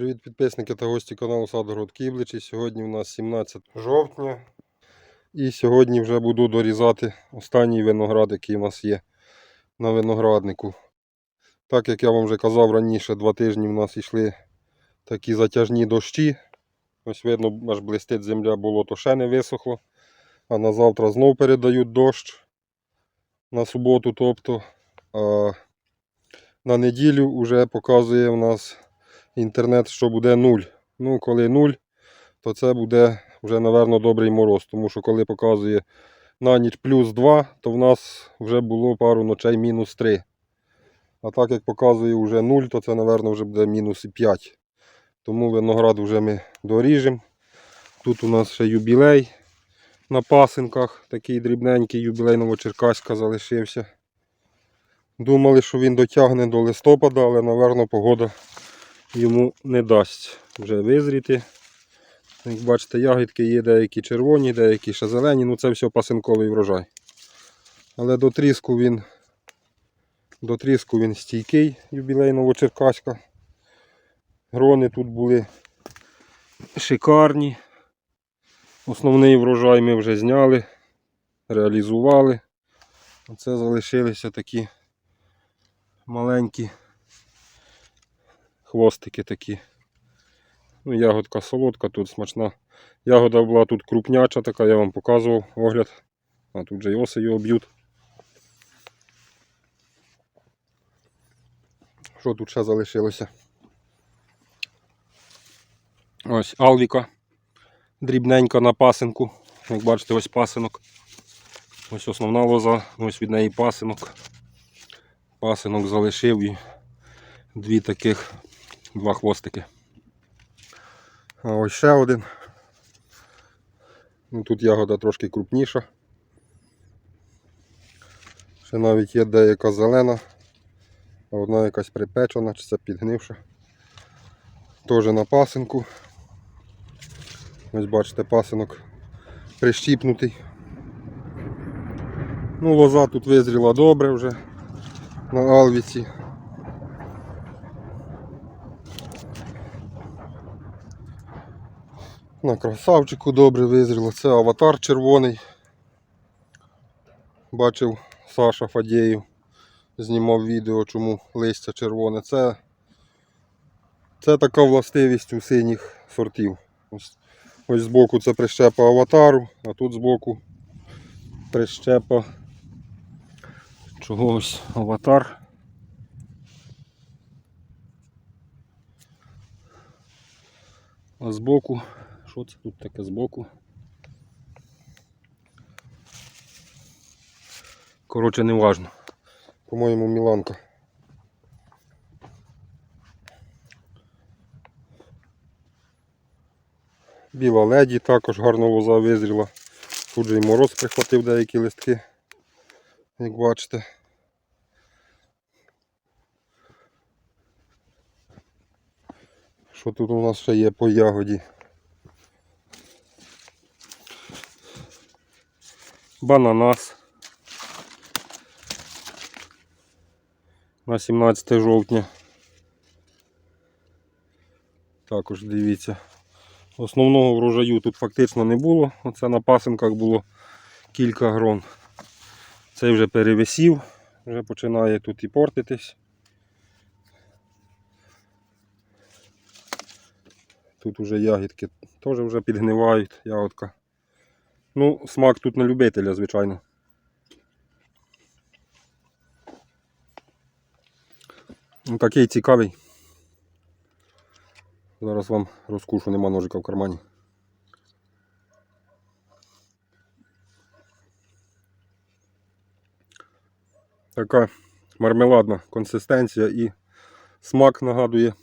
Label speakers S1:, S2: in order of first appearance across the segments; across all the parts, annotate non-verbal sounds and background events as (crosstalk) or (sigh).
S1: Привіт підписники та гості каналу Садгород Кібличі. Сьогодні у нас 17 жовтня. І сьогодні вже буду дорізати останній виноград, який у нас є на винограднику. Так як я вам вже казав раніше, два тижні в нас йшли такі затяжні дощі. Ось видно, аж блистить земля, болото ще не висохло. А на завтра знов передають дощ на суботу, тобто. А на неділю вже показує у нас інтернет, що буде 0. Ну, коли 0, то це буде вже, напевно, добрий мороз. Тому що коли показує на ніч плюс 2, то в нас вже було пару ночей мінус 3. А так як показує вже 0, то це, напевно, вже буде мінус 5. Тому виноград вже ми доріжемо. Тут у нас ще юбілей на пасинках. Такий дрібненький юбілей Новочеркаська залишився. Думали, що він дотягне до листопада, але, напевно, погода йому не дасть вже визріти. Як бачите, ягідки є деякі червоні, деякі ще зелені, ну це все пасинковий врожай. Але до тріску він, до тріску він стійкий, юбілей Новочеркаська. Грони тут були шикарні. Основний врожай ми вже зняли, реалізували. Оце залишилися такі маленькі хвостики такі. Ну, ягодка солодка, тут смачна. Ягода була тут крупняча, така, я вам показував огляд. А тут же й оси його б'ють. Що тут ще залишилося? Ось Алвіка. Дрібненька на пасинку. Як бачите, ось пасинок. Ось основна лоза, ось від неї пасинок. Пасинок залишив і дві таких, два хвостики. А ось ще один. Ну, тут ягода трошки крупніша. Ще навіть є деяка зелена, а одна якась припечена, чи це підгнивша. Теж на пасинку. Ось бачите, пасинок прищіпнутий. Ну, лоза тут визріла добре вже на Алвіці. На красавчику добре визріло. Це аватар червоний. Бачив Саша Фадєєв. Знімав відео, чому листя червоне. Це, це така властивість у синіх сортів. Ось, ось збоку це прищепа аватару, а тут збоку прищепа чогось аватар. А збоку, що це тут таке збоку? Коротше, не важно. По-моєму, Міланка. Біла леді також гарно лоза визріла. Тут же і мороз прихватив деякі листки, як бачите. Що тут у нас ще є по ягоді? Бананас. На 17 жовтня. Також дивіться. Основного врожаю тут фактично не було. Оце на пасинках було кілька грон. Цей вже перевисів, вже починає тут і портитись. Тут уже ягідки теж вже підгнивають, ягодка. Ну, смак тут на любителя, звичайно. Ну, Такий цікавий. Зараз вам розкушу, нема ножика в кармані. Така мармеладна консистенція і смак нагадує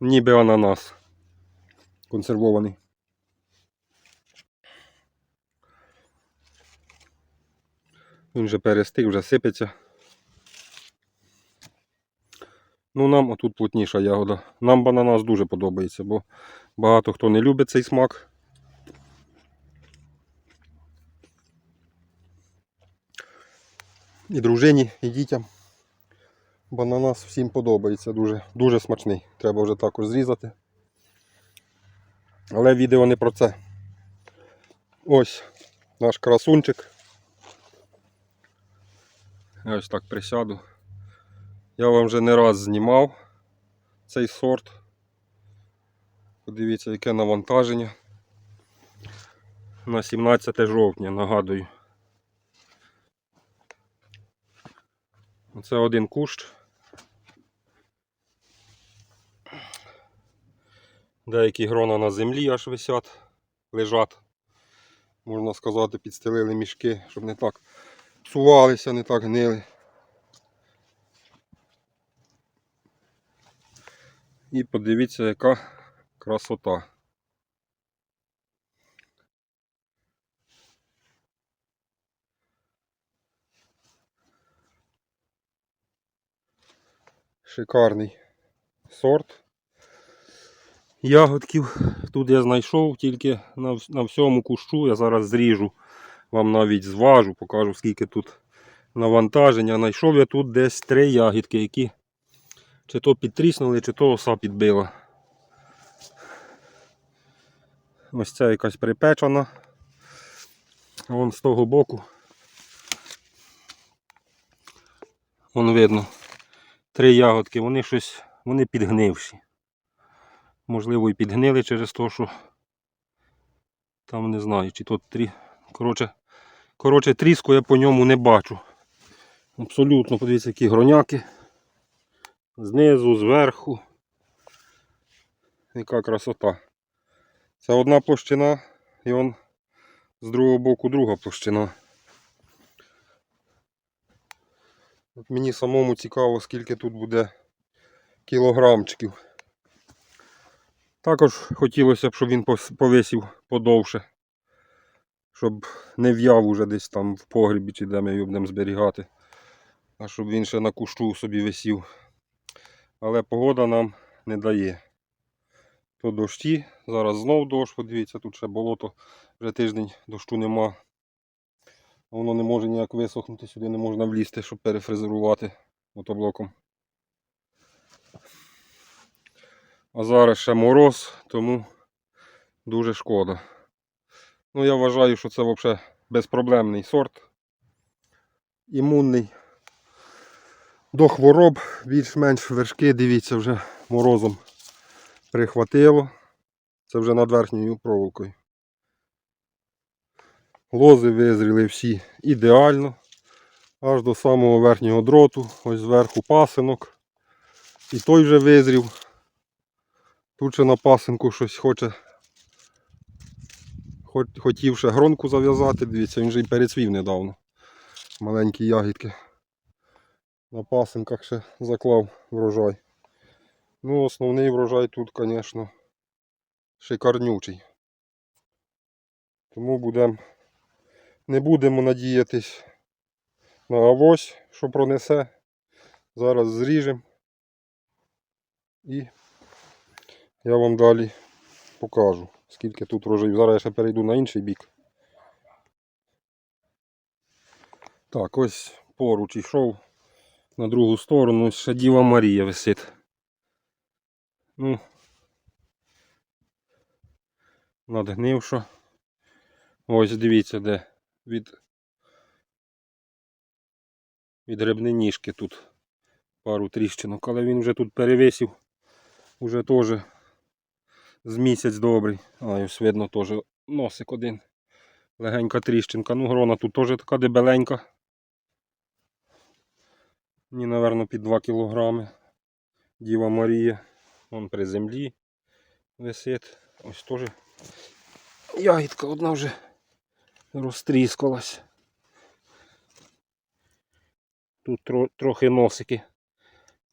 S1: ніби ананас консервований. Він вже перестиг, вже сипеться. Ну, нам отут плотніша ягода. Нам бананас дуже подобається, бо багато хто не любить цей смак. І дружині, і дітям. Бананас всім подобається, дуже, дуже смачний. Треба вже також зрізати. Але відео не про це. Ось наш красунчик. Я ось так присяду. Я вам вже не раз знімав цей сорт. Подивіться, яке навантаження. На 17 жовтня, нагадую. Це один кущ. Деякі грона на землі аж висять, лежать. Можна сказати, підстелили мішки, щоб не так псувалися, не так гнили. І подивіться, яка красота. Шикарний сорт ягодків. Тут я знайшов тільки на, всьому кущу. Я зараз зріжу, вам навіть зважу, покажу скільки тут навантаження. Знайшов я тут десь три ягідки, які чи то підтріснули, чи то оса підбила. Ось ця якась припечена. Вон з того боку. Вон видно. Три ягодки, вони щось, вони підгнивші. Можливо, і підгнили через те, що там не знаю, чи тут трі. Коротше, коротше, тріску я по ньому не бачу. Абсолютно, подивіться, які гроняки. Знизу, зверху. Яка красота. Це одна площина і он з другого боку друга площина. От мені самому цікаво, скільки тут буде кілограмчиків. Також хотілося б, щоб він повисів подовше. Щоб не в'яв уже десь там в погрібі чи де ми його будемо зберігати. А щоб він ще на кущу собі висів. Але погода нам не дає. То дощі, зараз знов дощ, подивіться, тут ще болото, вже тиждень дощу нема. Воно не може ніяк висохнути, сюди не можна влізти, щоб перефрезерувати мотоблоком. А зараз ще мороз, тому дуже шкода. Ну, я вважаю, що це взагалі безпроблемний сорт. Імунний до хвороб, більш-менш вершки, дивіться, вже морозом прихватило. Це вже над верхньою проволокою. Лози визріли всі ідеально. Аж до самого верхнього дроту, ось зверху пасинок. І той вже визрів. Тут ще на пасинку щось хоче. Хотів ще гронку зав'язати, дивіться, він же і перецвів недавно. Маленькі ягідки. На пасинках ще заклав врожай. Ну, основний врожай тут, звісно, шикарнючий. Тому будем, не будемо надіятись на авось, що пронесе. Зараз зріжемо і я вам далі покажу, скільки тут врожаїв. Зараз я ще перейду на інший бік. Так, ось поруч йшов на другу сторону, ще Діва Марія висить. Ну, надгнивша. Ось дивіться, де від, від рибниніжки тут пару тріщинок, але він вже тут перевисів. Уже теж з місяць добрий. А, ось видно теж носик один. Легенька тріщинка. Ну, грона тут теж така дебеленька. Мені, напевно, під 2 кілограми. Діва Марія. Вон при землі висить. Ось теж ягідка одна вже розтріскалась. Тут тро, трохи носики.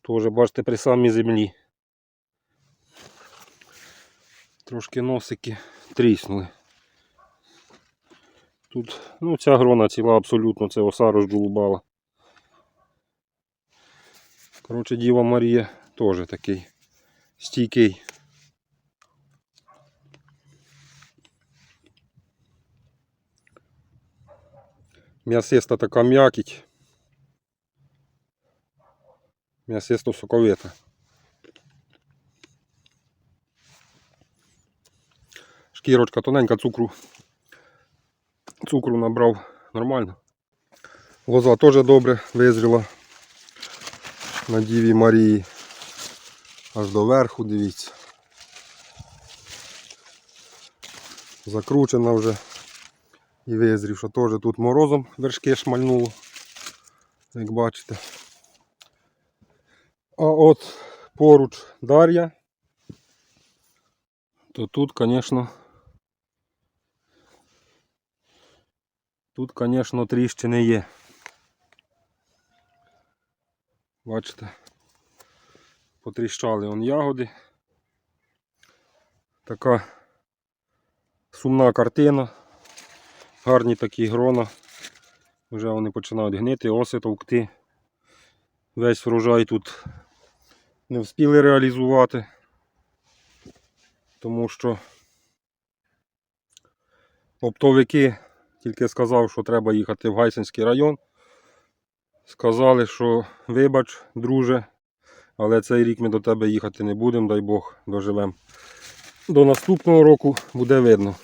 S1: Теж, бачите, при самій землі. Трошки носики тріснули. Тут, ну, ця грона ціла абсолютно, це оса розджулубала. Коротше, Діва Марія теж такий стійкий. М'ясиста така м'якіть. М'ясисто соковита. Шкірочка тоненька, цукру. Цукру набрав нормально. Лоза теж добре визріла на Діві Марії. Аж до верху, дивіться. Закручена вже і визрівша. Теж тут морозом вершки шмальнуло, як бачите. А от поруч Дар'я, то тут, звісно, тут, звісно, тріщини є. Бачите, потріщали он ягоди. Така сумна картина. Гарні такі грона. Вже вони починають гнити, оси товкти. Весь врожай тут не встигли реалізувати, тому що оптовики тільки сказав, що треба їхати в Гайсинський район. Сказали, що вибач, друже, але цей рік ми до тебе їхати не будемо, дай Бог, доживемо. До наступного року буде видно.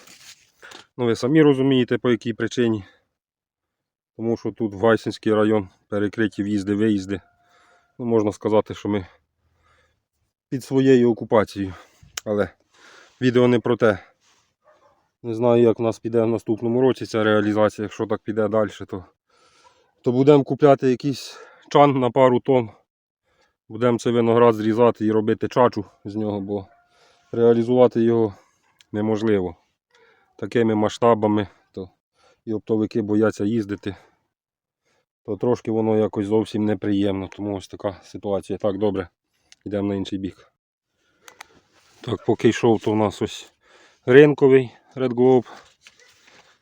S1: Ну ви самі розумієте, по якій причині. Тому що тут в Гайсинський район перекриті в'їзди-виїзди. Ну, можна сказати, що ми під своєю окупацією. Але відео не про те. Не знаю, як в нас піде в наступному році ця реалізація. Якщо так піде далі, то, то будемо купляти якийсь чан на пару тонн. Будемо цей виноград зрізати і робити чачу з нього, бо реалізувати його неможливо. Такими масштабами, то і оптовики бояться їздити, то трошки воно якось зовсім неприємно. Тому ось така ситуація. Так, добре, йдемо на інший бік. Так, поки йшов, то у нас ось ринковий Red Globe.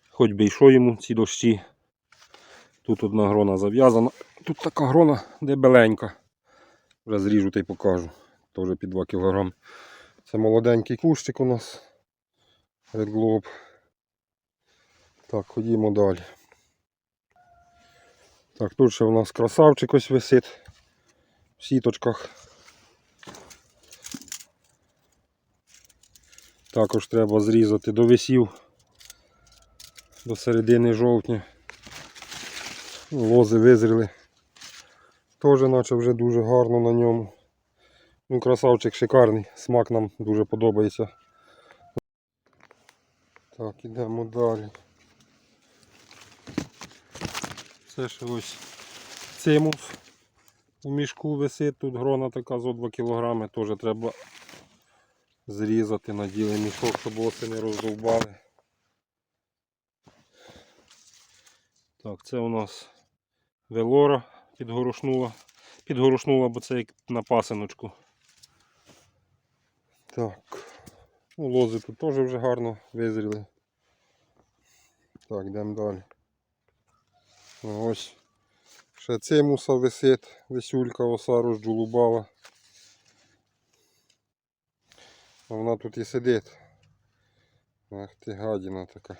S1: Хоч би йшов йому ці дощі. Тут одна грона зав'язана. Тут така грона дебеленька. Вже зріжу та й покажу. Теж під 2 кг. Це молоденький кущик у нас. Red Globe. Так, ходімо далі. Так, тут ще у нас красавчик ось висить в сіточках. Також треба зрізати до висів до середини жовтня. Лози визріли. Теж наче вже дуже гарно на ньому. Ну, красавчик шикарний, смак нам дуже подобається. Так, ідемо далі. Це ще ось цимус у мішку висить, тут грона така зо 2 кг, теж треба зрізати, наділи мішок, щоб оси не роздовбали. Так, це у нас велора підгорошнула. Підгорошнула, бо це як на пасиночку. Так. Ну, лози тут теж вже гарно визріли. Так, йдемо далі. Ось ще цимуса висить, весюлька оса розджулубала. Вона тут і сидить. Ах ти гадіна така.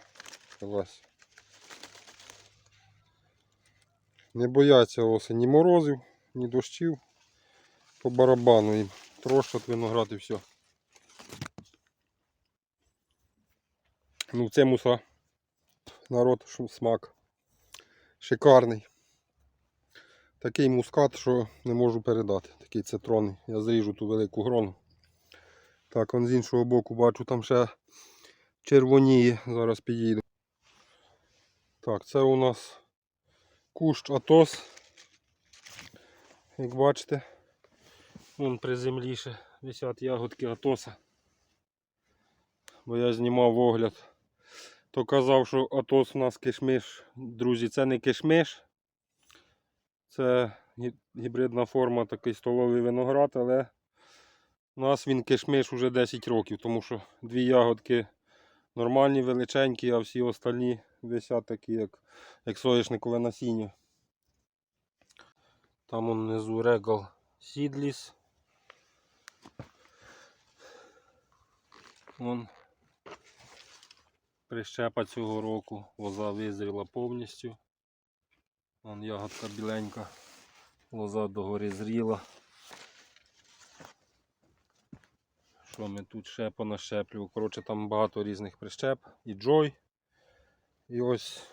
S1: Не бояться оси ні морозів, ні дощів. По барабану їм. Трошать виноград і все. Ну, це муса. Народ смак. Шикарний. Такий мускат, що не можу передати. Такий цитронний. Я зріжу ту велику грону. Так, он з іншого боку бачу там ще червоніє. Зараз підійду. Так, це у нас кущ Атос. Як бачите, вон при землі ще висять ягодки Атоса. Бо я знімав огляд. То казав, що Атос у нас кишмиш. Друзі, це не кишмиш. Це гібридна форма, такий столовий виноград, але у нас він кишмиш уже 10 років, тому що дві ягодки нормальні, величенькі, а всі остальні висять такі, як, як соняшникове насіння. Там он внизу Regal Seedless. Вон прищепа цього року, лоза визріла повністю. Вон ягодка біленька, лоза догори зріла. Що ми тут ще понащеплювали? Коротше, там багато різних прищеп. І Джой. І ось.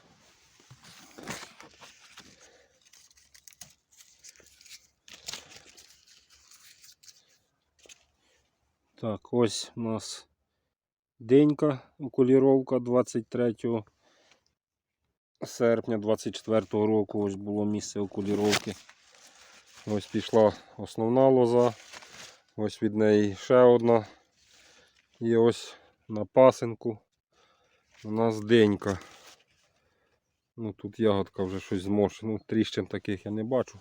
S1: Так, ось у нас денька, окуліровка 23 серпня 24 року. Ось було місце окуліровки. Ось пішла основна лоза. Ось від неї ще одна. І ось на пасинку у нас денька. Ну тут ягодка вже щось зморщена. Ну, тріщин таких я не бачу.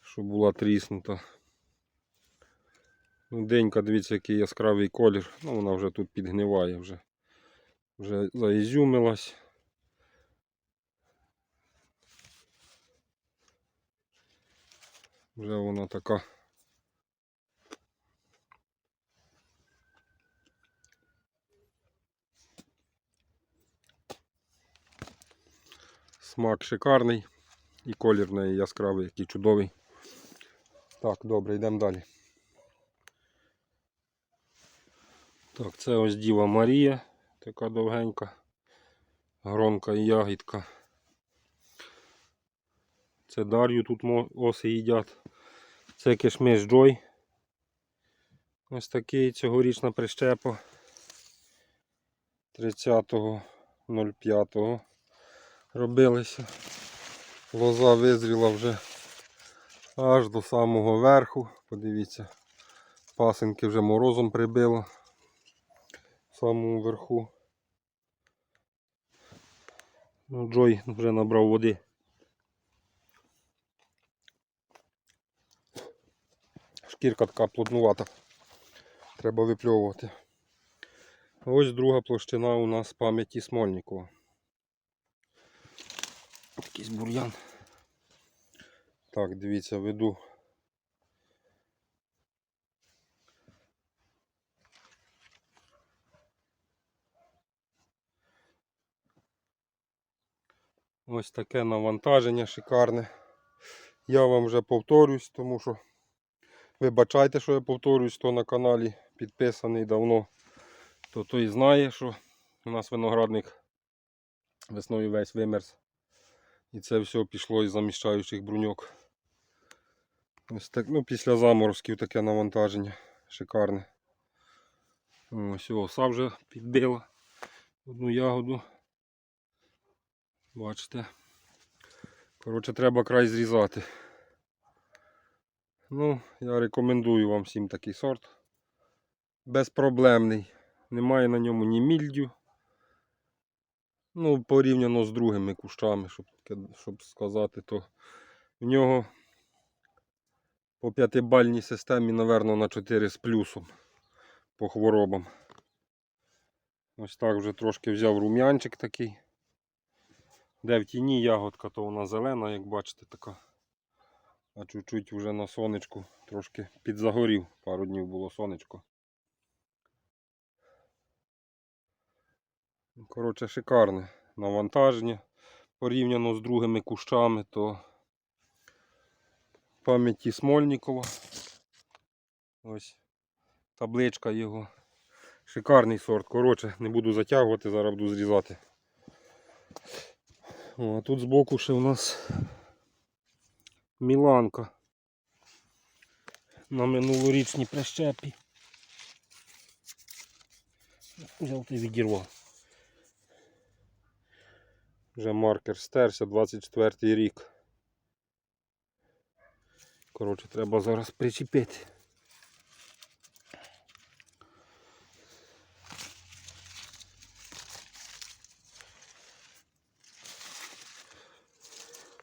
S1: Щоб була тріснута. Ну, денька, дивіться, який яскравий колір. Ну, вона вже тут підгниває вже. Вже заізюмилась. Вже вона така. Смак шикарний і колір в неї яскравий, який чудовий. Так, добре, йдемо далі. Так, це ось Діва Марія, така довгенька, гронка і ягідка. Це Дар'ю тут оси їдять. Це кишмиш Джой. Ось такий цьогорічна прищепа 30.05 робилися. Лоза визріла вже аж до самого верху. Подивіться, пасинки вже морозом прибило в самому верху. Ну, Джой вже набрав води. Шкірка така плотнувата. Треба випльовувати. Ось друга площина у нас пам'яті Смольникова. Якийсь бур'ян. Так, дивіться, веду. Ось таке навантаження шикарне. Я вам вже повторюсь, тому що вибачайте, що я повторюсь, хто на каналі підписаний давно, то той знає, що у нас виноградник весною весь вимерз. І це все пішло із заміщаючих бруньок. Ось так, ну, після заморозків таке навантаження шикарне. Ось оса вже підбила одну ягоду. Бачите. Коротше, треба край зрізати. Ну, я рекомендую вам всім такий сорт. Безпроблемний. Немає на ньому ні мільдю. Ну, порівняно з другими кущами, щоб, щоб сказати, то в нього по п'ятибальній системі, напевно, на 4 з плюсом по хворобам. Ось так вже трошки взяв рум'янчик такий. Де в тіні ягодка, то вона зелена, як бачите, така. А чуть-чуть вже на сонечку трошки підзагорів. Пару днів було сонечко. Коротше, шикарне навантаження. Порівняно з другими кущами, то пам'яті Смольникова. Ось табличка його. Шикарний сорт. Коротше, не буду затягувати, зараз буду зрізати. О, а тут збоку ще у нас Міланка. На минулорічній прищепі. Взяв та відірвав. Вже маркер стерся, 24 рік. Коротше, треба зараз причепити.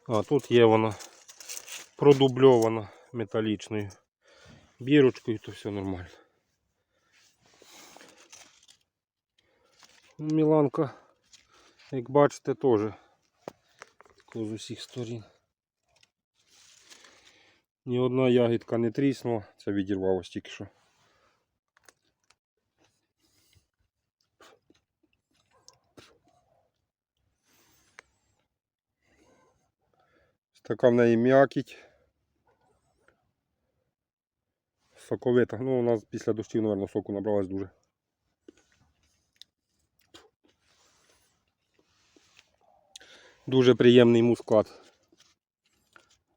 S1: А тут є вона продубльована металічною бірочкою, то все нормально. Міланка, як бачите, теж з усіх сторін. Ні одна ягідка не тріснула, це відірвалось тільки що. Така в неї м'якіть. соковита. Ну, вона після дощів, мабуть, соку набралась дуже. Дуже приємний мускат.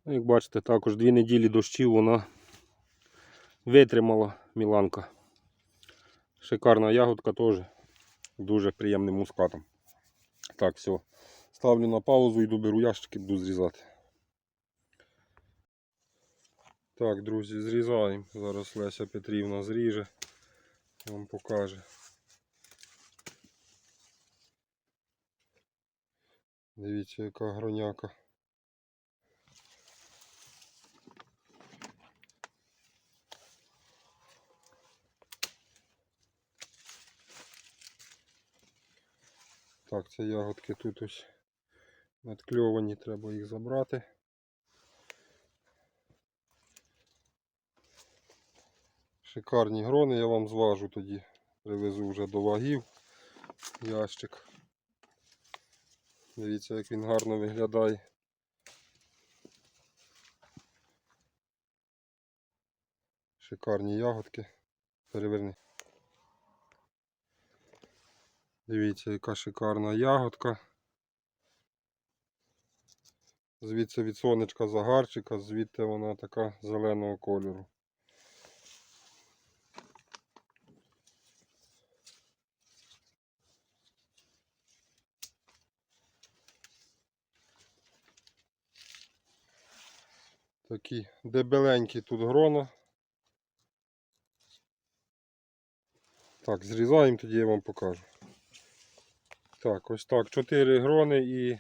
S1: Як бачите, також дві неділі дощів вона витримала Міланка. Шикарна ягодка теж дуже приємним мускатом. Так, все. Ставлю на паузу, йду беру ящики, буду зрізати. Так, друзі, зрізаємо. Зараз Леся Петрівна зріже. Вам покаже. Дивіться, яка гроняка. Так, це ягодки тут ось надкльовані, треба їх забрати. Шикарні грони, я вам зважу тоді. Привезу вже до вагів ящик. Дивіться, як він гарно виглядає. Шикарні ягодки. Переверни. Дивіться, яка шикарна ягодка. Звідси від сонечка загарчика, звідти вона така зеленого кольору. Такі дебеленькі тут грона. Так, зрізаємо, тоді я вам покажу. Так, ось так. 4 грони і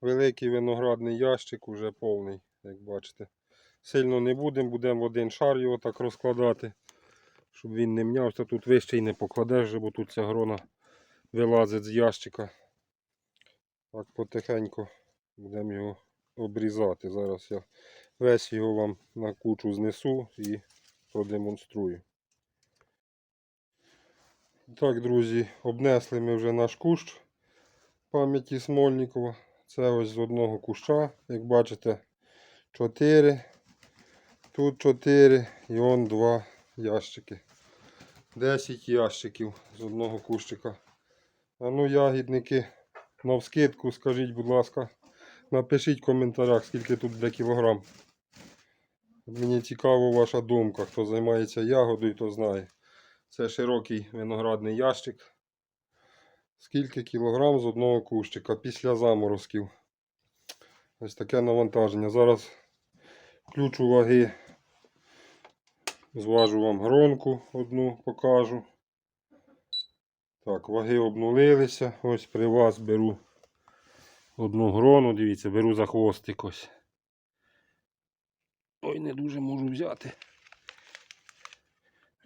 S1: великий виноградний ящик уже повний, як бачите. Сильно не будемо, будемо в один шар його так розкладати, щоб він не мнявся. Тут вище й не покладеш, бо тут ця грона вилазить з ящика. Так, потихеньку будемо його обрізати. Зараз я весь його вам на кучу знесу і продемонструю. Так, друзі, обнесли ми вже наш кущ пам'яті Смольникова. Це ось з одного куща, як бачите, 4. Тут 4 і он 2 ящики. 10 ящиків з одного кущика. А ну, ягідники, навскидку, скажіть, будь ласка, напишіть в коментарях, скільки тут буде кілограм. Мені цікава ваша думка, хто займається ягодою, то знає. Це широкий виноградний ящик. Скільки кілограм з одного кущика після заморозків. Ось таке навантаження. Зараз включу ваги. Зважу вам гронку одну покажу. Так, ваги обнулилися. Ось при вас беру одну грону. Дивіться, беру за хвостик ось. Ой, не дуже можу взяти.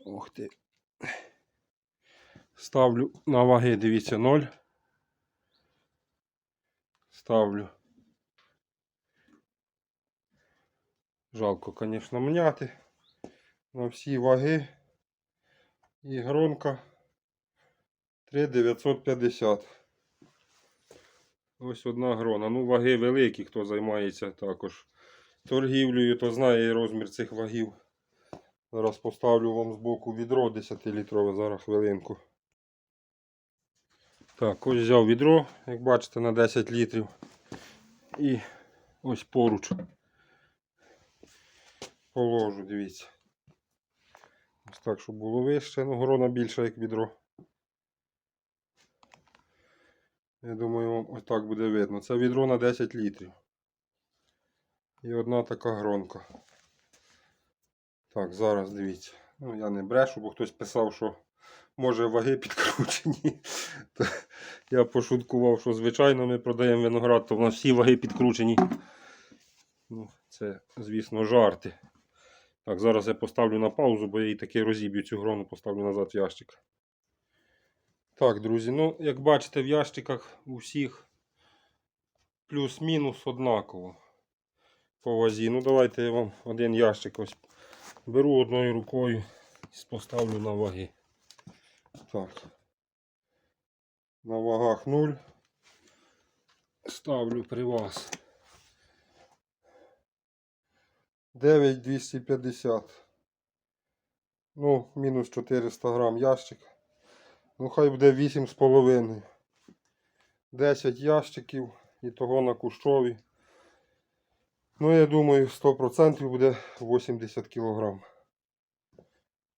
S1: Ох ти. Ставлю на ваги, дивіться, 0. Ставлю. Жалко, звісно, мняти. На всі ваги. І гронка 3,950. Ось одна грона. Ну, ваги великі, хто займається також торгівлею, то знає розмір цих вагів. Зараз поставлю вам збоку відро 10-літрове, зараз хвилинку. Так, ось взяв відро, як бачите, на 10 літрів. І ось поруч положу, дивіться. Ось так, щоб було вище, ну грона більша, як відро. Я думаю, вам ось так буде видно. Це відро на 10 літрів. І одна така гронка. Так, зараз дивіться. Ну, я не брешу, бо хтось писав, що може ваги підкручені. (laughs) То я пошуткував, що звичайно ми продаємо виноград, то в нас всі ваги підкручені. Ну, це, звісно, жарти. Так, зараз я поставлю на паузу, бо я її таки розіб'ю цю грону, поставлю назад в ящик. Так, друзі, ну, як бачите, в ящиках у всіх плюс-мінус однаково по вазі. Ну, давайте я вам один ящик ось беру одною рукою і поставлю на ваги. Так. На вагах 0. Ставлю при вас. 9250. Ну, мінус 400 грам ящик. Ну, хай буде 8,5. 10 ящиків і того на кущові. Ну, я думаю, 100% буде 80 кг.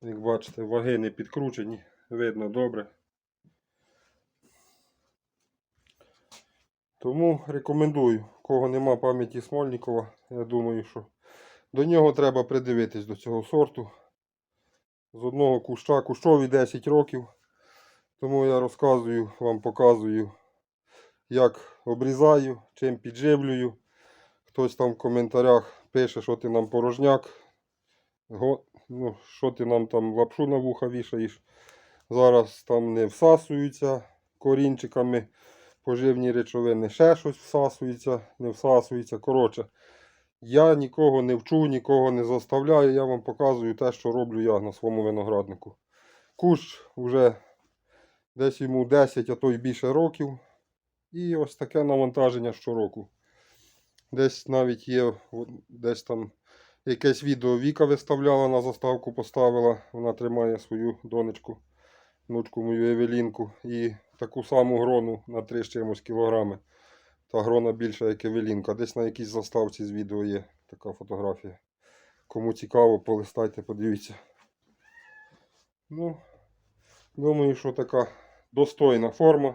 S1: Як бачите, ваги не підкручені, видно добре. Тому рекомендую, кого нема пам'яті Смольникова, я думаю, що до нього треба придивитись до цього сорту. З одного куща, кущові 10 років. Тому я розказую, вам показую, як обрізаю, чим підживлюю. Хтось там в коментарях пише, що ти нам порожняк. Ну, що ти нам там лапшу на вуха вішаєш. Зараз там не всасуються корінчиками поживні речовини, ще щось всасується, не всасується. Коротше, я нікого не вчу, нікого не заставляю. Я вам показую те, що роблю я на своєму винограднику. Кущ вже десь йому 10, а то й більше років. І ось таке навантаження щороку. Десь навіть є, десь там якесь відео Віка виставляла на заставку, поставила. Вона тримає свою донечку, внучку мою Евелінку. І таку саму грону на 3 чимось кілограми. Та грона більша, як Евелінка. Десь на якійсь заставці з відео є така фотографія. Кому цікаво, полистайте, подивіться. Ну, думаю, що така достойна форма.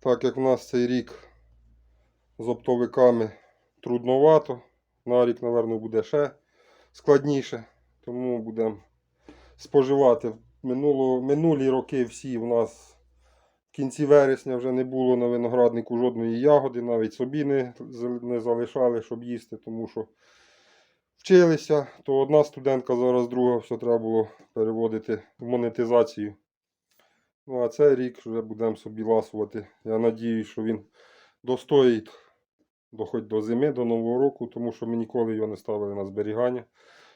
S1: Так як в нас цей рік з оптовиками трудновато. На рік, мабуть, буде ще складніше. Тому будемо споживати. Минуло, минулі роки всі в нас в кінці вересня вже не було на винограднику жодної ягоди, навіть собі не, не залишали, щоб їсти, тому що вчилися. То одна студентка, зараз друга, все треба було переводити в монетизацію. Ну, а цей рік вже будемо собі ласувати. Я надіюсь, що він достоїть до, хоч до зими, до Нового року, тому що ми ніколи його не ставили на зберігання.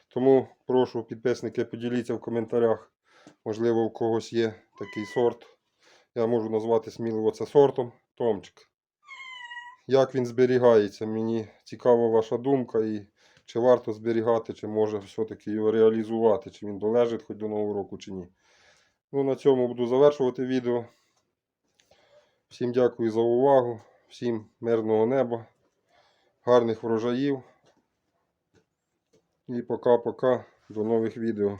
S1: Тому прошу підписники, поділіться в коментарях. Можливо, у когось є такий сорт. Я можу назвати сміливо це сортом Томчик. Як він зберігається? Мені цікава ваша думка і чи варто зберігати, чи може все-таки його реалізувати, чи він долежить хоч до Нового року, чи ні. Ну, на цьому буду завершувати відео. Всім дякую за увагу, всім мирного неба, гарних врожаїв. І пока-пока, до нових відео.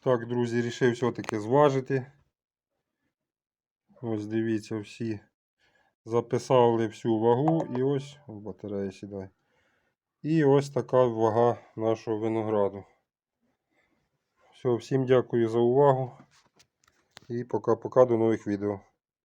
S1: Так, друзі, рішив все-таки зважити. Ось дивіться, всі записали всю вагу і ось батарея сідає. І ось така вага нашого винограду. Все, всім дякую за увагу. І пока-пока до нових відео.